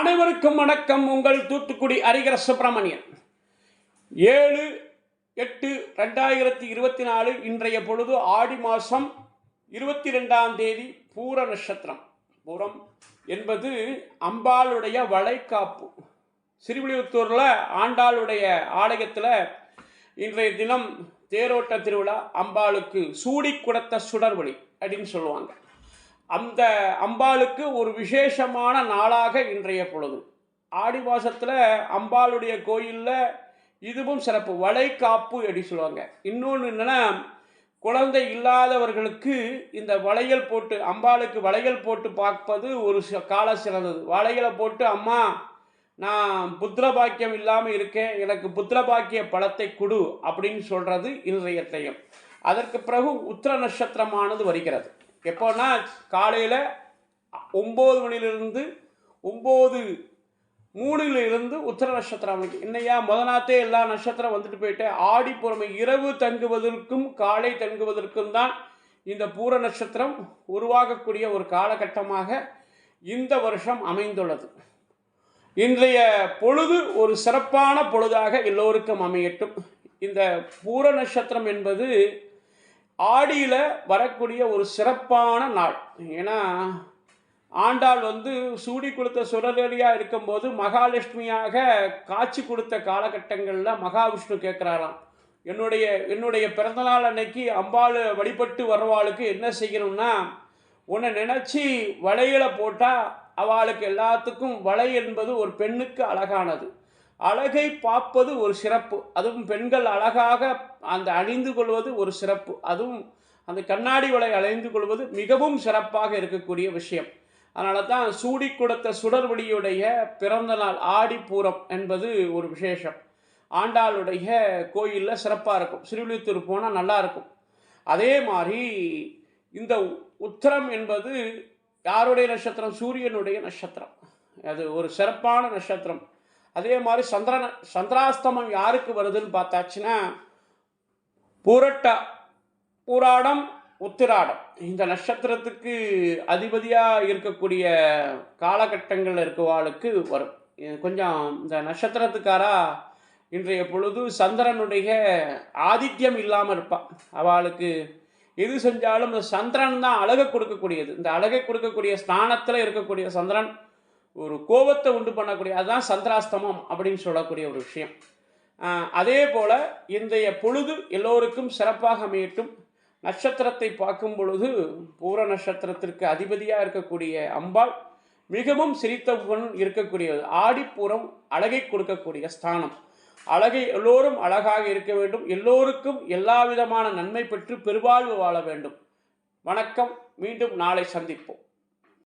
அனைவருக்கும் வணக்கம். உங்கள் தூத்துக்குடி அரிகர சுப்பிரமணியன். ஏழு எட்டு ரெண்டாயிரத்தி இருபத்தி நாலு இன்றைய பொழுது ஆடி மாதம் இருபத்தி ரெண்டாம் தேதி பூர நட்சத்திரம். பூரம் என்பது அம்பாளுடைய வளைக்காப்பு சிறுவிழிபுத்தூரில் ஆண்டாளுடைய ஆலயத்தில் இன்றைய தினம் தேரோட்ட திருவிழா அம்பாளுக்கு சூடி குடத்த சுடர்வழி அப்படின்னு சொல்லுவாங்க. அந்த அம்பாளுக்கு ஒரு விசேஷமான நாளாக இன்றைய பொழுது. ஆடி மாதத்தில் அம்பாளுடைய கோயிலில் இதுவும் சிறப்பு. வளைகாப்பு அப்படி சொல்லுவாங்க. இன்னொன்று என்னென்னா குழந்தை இல்லாதவர்களுக்கு இந்த வளையல் போட்டு அம்பாளுக்கு வளையல் போட்டு பார்ப்பது ஒரு ச- கால சிறந்தது. வளையலை போட்டு அம்மா நான் புத்திர பாக்கியம் இல்லாமல் இருக்கேன். எனக்கு புத்திர பாக்கிய பழத்தை கொடு அப்படின்னு சொல்கிறது இன்றைய தையம். அதற்கு பிறகு உத்திர நட்சத்திரமானது வருகிறது. எப்போன்னா காலையில் ஒம்பது மணிலிருந்து ஒம்பது மூணுலேருந்து இருந்து நட்சத்திரம் அமைக்கும் இன்னையா? முத நாத்தே எல்லா நட்சத்திரம் வந்துட்டு போயிட்டு ஆடி பொறுமை இரவு தங்குவதற்கும் காலை தங்குவதற்கும் தான் இந்த பூர நட்சத்திரம் உருவாகக்கூடிய ஒரு காலகட்டமாக இந்த வருஷம் அமைந்துள்ளது. இன்றைய பொழுது ஒரு சிறப்பான பொழுதாக எல்லோருக்கும் அமையட்டும். இந்த பூர நட்சத்திரம் என்பது ஆடியில் வரக்கூடிய ஒரு சிறப்பான நாள். ஏன்னா ஆண்டாள் வந்து சூடி கொடுத்த சுரலரியாக இருக்கும்போது மகாலட்சுமியாக காட்சி கொடுத்த காலகட்டங்களில் மகாவிஷ்ணு கேட்குறாராம் என்னுடைய என்னுடைய பிறந்தநாள் அன்னைக்கு அம்பாள் வழிபட்டு வர்றவாளுக்கு என்ன செய்யணும்னா உன்னை நினச்சி வளையலை போட்டால் அவளுக்கு எல்லாத்துக்கும் வளை என்பது ஒரு பெண்ணுக்கு அழகானது. அழகை பார்ப்பது ஒரு சிறப்பு. அதுவும் பெண்கள் அழகாக அந்த அணிந்து கொள்வது ஒரு சிறப்பு. அதுவும் அந்த கண்ணாடி வலை அணிந்து கொள்வது மிகவும் சிறப்பாக இருக்கக்கூடிய விஷயம். அதனால தான் சூடி கொடுத்த சுடர்வழியுடைய பிறந்த நாள் ஆடிப்பூரம் என்பது ஒரு விசேஷம். ஆண்டாளுடைய கோயிலில் சிறப்பாக இருக்கும். சிறுவிழித்தூர் போனால் நல்லாயிருக்கும் அதே மாதிரி இந்த உத்தரம் என்பது யாருடைய நட்சத்திரம்? சூரியனுடைய நட்சத்திரம். அது ஒரு சிறப்பான நட்சத்திரம். அதே மாதிரி சந்திரன சந்திராஸ்தமம் யாருக்கு வருதுன்னு பார்த்தாச்சுன்னா பூரட்டா பூராடம் உத்திராடம். இந்த நட்சத்திரத்துக்கு அதிபதியாக இருக்கக்கூடிய காலகட்டங்களில் இருக்கவாளுக்கு வரும். கொஞ்சம் இந்த நட்சத்திரத்துக்காரா இன்றைய பொழுது சந்திரனுடைய ஆதித்யம் இல்லாமல் இருப்பாள் அவளுக்கு எது செஞ்சாலும் இந்த சந்திரன் தான் அழகை கொடுக்கக்கூடியது. இந்த அழகை கொடுக்கக்கூடிய ஸ்தானத்தில் இருக்கக்கூடிய சந்திரன் ஒரு கோபத்தை உண்டு பண்ணக்கூடிய அதுதான் சந்திராஸ்தமம் அப்படின்னு சொல்லக்கூடிய ஒரு விஷயம். அதே போல் இன்றைய பொழுது எல்லோருக்கும் சிறப்பாக அமையட்டும். நட்சத்திரத்தை பார்க்கும் பொழுது பூர நட்சத்திரத்திற்கு அதிபதியாக இருக்கக்கூடிய அம்பாள் மிகவும் சிரித்தவன் இருக்கக்கூடியது. ஆடிப்பூரம் அழகை கொடுக்கக்கூடிய ஸ்தானம். அழகை எல்லோரும் அழகாக இருக்க வேண்டும். எல்லோருக்கும் எல்லா விதமான நன்மை பெற்று பெருவாழ்வு வாழ வேண்டும். வணக்கம். மீண்டும் நாளை சந்திப்போம்.